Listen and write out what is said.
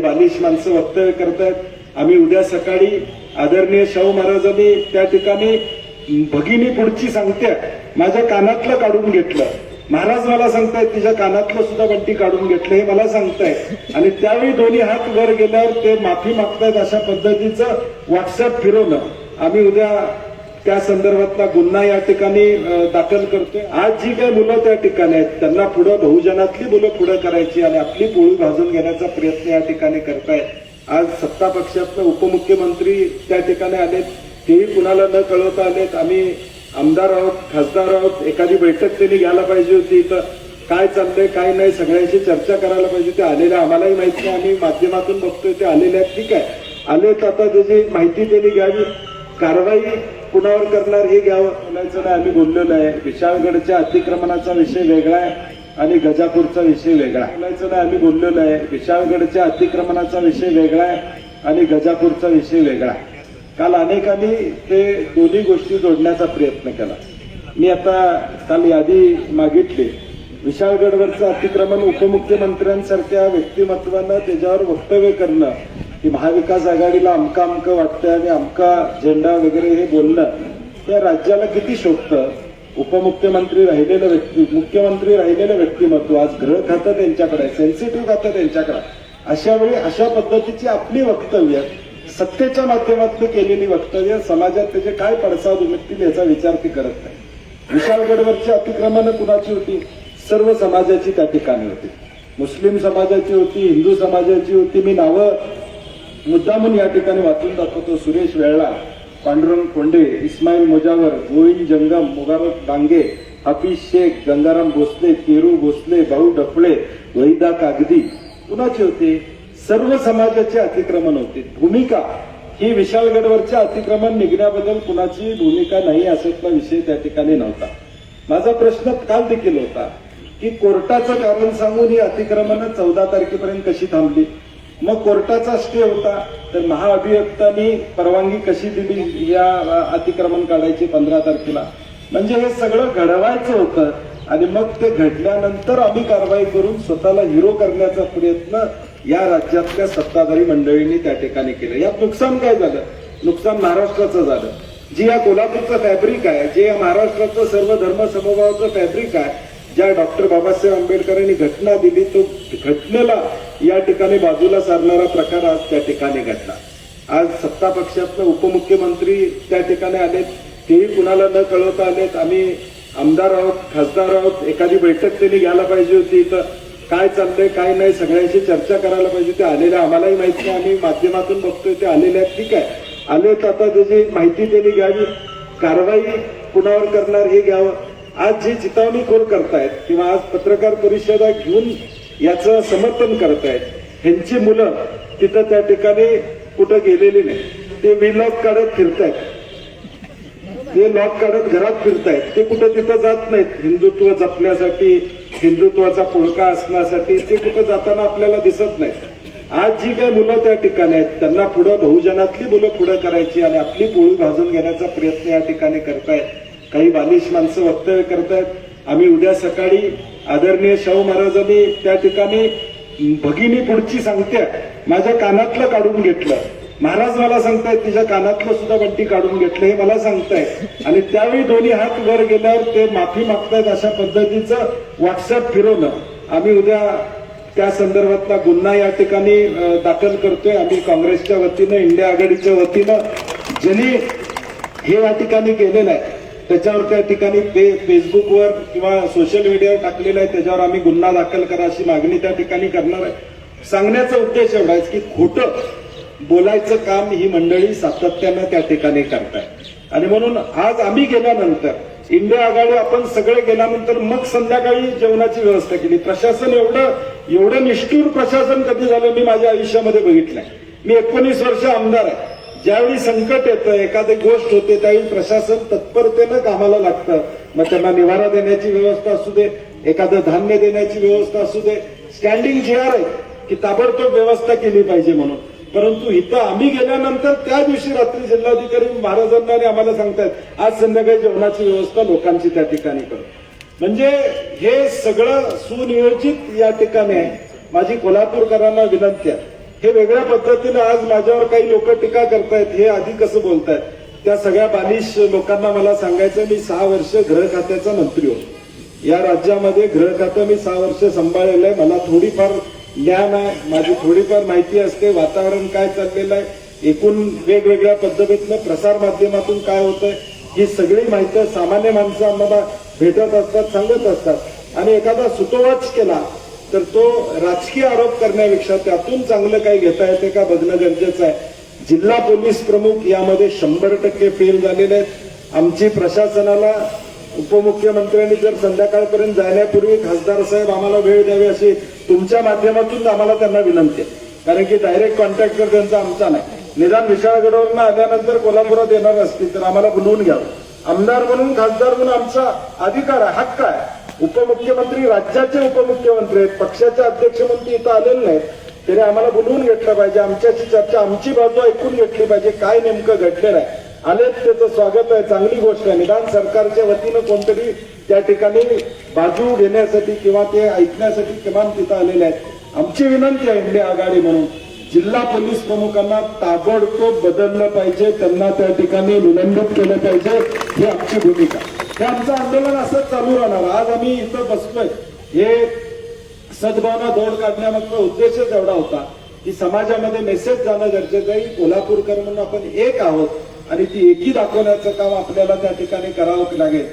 बालिश माणसं वक्तव्य करतायत आम्ही उद्या सकाळी आदरणीय शाहू महाराजांनी त्या ठिकाणी भगिनी पुढची सांगते माझ्या कानातलं काढून घेतलं. महाराज मला सांगतायत तिच्या कानातलं सुद्धा बंटी काढून घेतलं हे मला सांगताय आणि त्यावेळी दोन्ही हात वर गेल्यावर ते माफी मागतायत अशा पद्धतीचं व्हॉट्सअप फिरवणं. आम्ही उद्या त्या संदर्भातला गुन्हा या ठिकाणी दाखल करतोय. आज जी काही मुलं त्या ठिकाणी आहेत त्यांना पुढं बहुजनातली मुलं पुढं करायची आणि आपली पोळी भाजून घेण्याचा प्रयत्न या ठिकाणी करतायत. आज सत्ता पक्षातनं उपमुख्यमंत्री त्या ठिकाणी आलेत तेही कुणाला न कळवता आलेत. आम्ही आमदार आहोत खासदार आहोत एखादी बैठक त्यांनी घ्यायला पाहिजे होती. तर काय चाललंय काय नाही सगळ्यांशी चर्चा करायला पाहिजे. ते आलेले आम्हालाही माहीत नाही. आम्ही माध्यमातून बघतोय ते आलेले आहेत. ठीक आहे. आले तर आता त्याची माहिती त्यांनी घ्यावी. कारवाई कुणावर करणार हे घ्यावं बोलायचं नाही. आम्ही बोललेलो आहे. विशाळगडच्या अतिक्रमणाचा विषय वेगळा आहे आणि गजापूरचा विषय वेगळा आहे. बोलायचं नाही. आम्ही बोललेलो आहे. विशाळगडच्या अतिक्रमणाचा विषय वेगळा आहे आणि गजापूरचा विषय वेगळा आहे. काल अनेकांनी ते दोन्ही गोष्टी जोडण्याचा प्रयत्न केला. मी आता काल यादी मागितली. विशाळगडवरचं अतिक्रमण उपमुख्यमंत्र्यांसारख्या व्यक्तिमत्वानं त्याच्यावर वक्तव्य करणं की महाविकास आघाडीला अमका अमकं वाटतं आणि अमका झेंडा वगैरे हे बोलणं त्या राज्याला किती शोभतं? उपमुख्यमंत्री राहिलेलं व्यक्ती मुख्यमंत्री राहिलेलं व्यक्तिमत्व आज ग्रह खातं त्यांच्याकडे सेन्सिटिव्ह खातं त्यांच्याकडे अशा वेळी अशा पद्धतीची आपली वक्तव्य सत्तेच्या माध्यमातून केलेली वक्तव्य समाजात त्याचे काय पडसाद उमटतील याचा विचार ती करत नाही. विशाळगडवरची अतिक्रमणं कुणाची होती? सर्व समाजाची त्या ठिकाणी होती. मुस्लिम समाजाची होती हिंदू समाजाची होती मी नावं मुद्दामून या ठिकाणी वाचून दाखवतो सुरेश वेळला पांडुरंग कोंडे इस्माईल मोजावर गोविंद जंगम मुबारक डांगे हाफिज शेख गंगाराम भोसले केरू भोसले भाऊ डफळे वहिदा कागदी. कुणाचे होते? सर्व समाजाचे अतिक्रमण होते. भूमिका. ही विशालगडवरचे अतिक्रमण निघण्याबद्दल कुणाची भूमिका नाही असातला विषय त्या ठिकाणी नव्हता. माझा प्रश्न काल देखील होता की कोर्टाचं कारण सांगून ही अतिक्रमण चौदा तारखेपर्यंत कशी थांबली? मग कोर्टाचा स्टे होता. तर महाअभियुक्तांनी परवानगी कशी दिली या अतिक्रमण काढायची पंधरा तारखेला? म्हणजे हे सगळं घडवायचं होतं आणि मग ते घडल्यानंतर आम्ही कारवाई करून स्वतःला हिरो करण्याचा प्रयत्न या राज्यातल्या सत्ताधारी मंडळींनी त्या ठिकाणी केलं. यात नुकसान काय झालं? नुकसान महाराष्ट्राचं झालं. जी या कोल्हापूरचं फॅब्रिक आहे जे या महाराष्ट्राचं सर्व धर्मसमभावाचं फॅब्रिक आहे ज्या डॉक्टर बाबासाहेब आंबेडकरांनी घटना दिली तो घटनेला या ठिकाणी बाजूला सारणारा प्रकार आज त्या ठिकाणी घडला. आज सत्ता पक्षातनं उपमुख्यमंत्री त्या ठिकाणी आलेत तेही कुणाला न कळवता आलेत. आम्ही आमदार आहोत खासदार आहोत एखादी बैठक त्यांनी घ्यायला पाहिजे होती तर काय चाललंय काय नाही सगळ्यांशी चर्चा करायला पाहिजे ते आलेले आम्हालाही माहीत नाही आम्ही माध्यमातून बघतोय ते आलेले आहेत ठीक आहे. आले तर आता त्याची माहिती त्यांनी घ्यावी. कारवाई कुणावर करणार हे घ्यावं. आज जे चितावणीखोर करतायत किंवा आज पत्रकार परिषदा घेऊन याचं समर्थन करतायत ह्यांची मुलं तिथं त्या ठिकाणी कुठं गेलेली नाही. ते विलॉग काढत फिरतायत. ते लॉक काढत घरात फिरतायत. ते कुठं तिथं जात नाहीत. हिंदुत्व जपण्यासाठी हिंदुत्वाचा पुळका असण्यासाठी ते कुठं जाताना आपल्याला दिसत नाहीत. आज जी काही मुलं त्या ठिकाणी आहेत त्यांना पुढं बहुजनातली मुलं पुढं करायची आणि आपली पोळी भाजून घेण्याचा प्रयत्न या ठिकाणी करतायत. काही बालिश माणसं वक्तव्य करतात. आम्ही उद्या सकाळी आदरणीय शाहू महाराजांनी त्या ठिकाणी भगिनी पुढची सांगते माझ्या कानातलं काढून घेतलं. महाराज मला सांगतायत तिच्या कानातलं सुद्धा बंटी काढून घेतलं हे मला सांगताय आणि त्यावेळी दोन्ही हात वर गेल्यावर ते माफी मागतायत अशा पद्धतीचं व्हॉट्सअप फिरवणं. आम्ही उद्या त्या संदर्भातला गुन्हा या ठिकाणी दाखल करतोय. आम्ही काँग्रेसच्या वतीनं इंडिया आघाडीच्या वतीनं ज्यांनी हे या ठिकाणी केलेलं आहे. त्याच्यावर त्या ठिकाणी ते फेसबुकवर किंवा सोशल मीडियावर टाकलेलं आहे त्याच्यावर आम्ही गुन्हा दाखल करा अशी मागणी त्या ठिकाणी करणार आहे. सांगण्याचा उद्देश एवढा आहे की खोटं बोलायचं काम ही मंडळी सातत्यानं त्या ठिकाणी करताय. आणि म्हणून आज आम्ही गेल्यानंतर इंडिया आघाडी आपण सगळे गेल्यानंतर मग संध्याकाळी जेवणाची व्यवस्था केली. प्रशासन एवढं एवढं निष्ठूर प्रशासन कधी झालं मी माझ्या आयुष्यामध्ये बघितलंय. मी एकोणीस वर्ष आमदार आहे. ज्यावेळी संकट येतं एखादी गोष्ट होते त्यावेळी प्रशासन तत्परतेनं कामाला लागतं. मग त्यांना निवारा देण्याची व्यवस्था असू दे एखादं धान्य देण्याची व्यवस्था असू दे. स्टँडिंग चेअर आर आहे की ताबडतोब व्यवस्था केली पाहिजे म्हणून. परंतु इथं आम्ही गेल्यानंतर त्या दिवशी रात्री जिल्हाधिकारी महाराजांना आणि आम्हाला सांगतायत आज संध्याकाळी जेवणाची व्यवस्था लोकांची त्या ठिकाणी करू. म्हणजे हे सगळं सुनियोजित या ठिकाणी आहे. माझी कोल्हापूरकरांना विनंती आहे. हे वेगळ्या पद्धतीनं आज माझ्यावर काही लोक टीका करतायत हे आधी कसं बोलतायत? त्या सगळ्या बालिश लोकांना मला सांगायचं मी सहा वर्ष गृह खात्याचा मंत्री होतो. या राज्यामध्ये गृह खातं मी सहा वर्ष सांभाळलेलं आहे. मला थोडीफार ज्ञान आहे माझी थोडीफार माहिती असते वातावरण काय चाललेलं आहे एकूण वेगवेगळ्या पद्धतीतनं प्रसार माध्यमातून काय होतंय ही सगळी माहिती सामान्य माणसं आम्हाला भेटत असतात सांगत असतात. आणि एखादा सुतोवाच केला तर तो राजकीय आरोप करण्यापेक्षा त्यातून चांगलं काही घेता येते का बघणं गरजेचं आहे. जिल्हा पोलीस प्रमुख यामध्ये शंभर टक्के फेल झालेले आहेत. आमची प्रशासनाला उपमुख्यमंत्र्यांनी जर संध्याकाळपर्यंत जाण्यापूर्वी खासदार साहेब आम्हाला वेळ द्यावी अशी तुमच्या माध्यमातून आम्हाला त्यांना विनंती आहे. कारण की डायरेक्ट कॉन्टॅक्ट त्यांचा आमचा नाही. निदान विशाळगडावरून आल्यानंतर कोल्हापुरात येणार असतील तर आम्हाला बोलवून घ्यावं. आमदार म्हणून खासदार म्हणून आमचा अधिकार आहे हक्क आहे. उपमुख्यमंत्री राज्याचे उपमुख्यमंत्री आहेत पक्षाचे अध्यक्षमंत्री इथं आलेले नाहीत. तरी आम्हाला बोलवून घेतलं पाहिजे आमच्याशी चर्चा आमची बाजू ऐकून घेतली पाहिजे काय नेमकं घडलेलं आहे. आलेच त्याचं स्वागत आहे चांगली गोष्ट आहे. निदान सरकारच्या वतीनं कोणतरी त्या ठिकाणी बाजू घेण्यासाठी किंवा ते ऐकण्यासाठी किमान तिथं आलेले आहेत. आमची विनंती आहे इंडिया आघाडी म्हणून. जिल्हा पोलीस प्रमुखांना ताबडतोब बदललं पाहिजे त्यांना त्या ठिकाणी निलंबित केलं पाहिजे ही आमची भूमिका. हे आमचं आंदोलन असंच चालू राहणार. आज आम्ही इथं बसलोय. हे सद्भावना दौड काढण्यामागचा उद्देशच एवढा होता की समाजामध्ये मेसेज जाणं गरजेचं आहे. कोल्हापूरकर म्हणून आपण एक आहोत आणि ती एकी दाखवण्याचं काम आपल्याला त्या ठिकाणी करावं लागेल.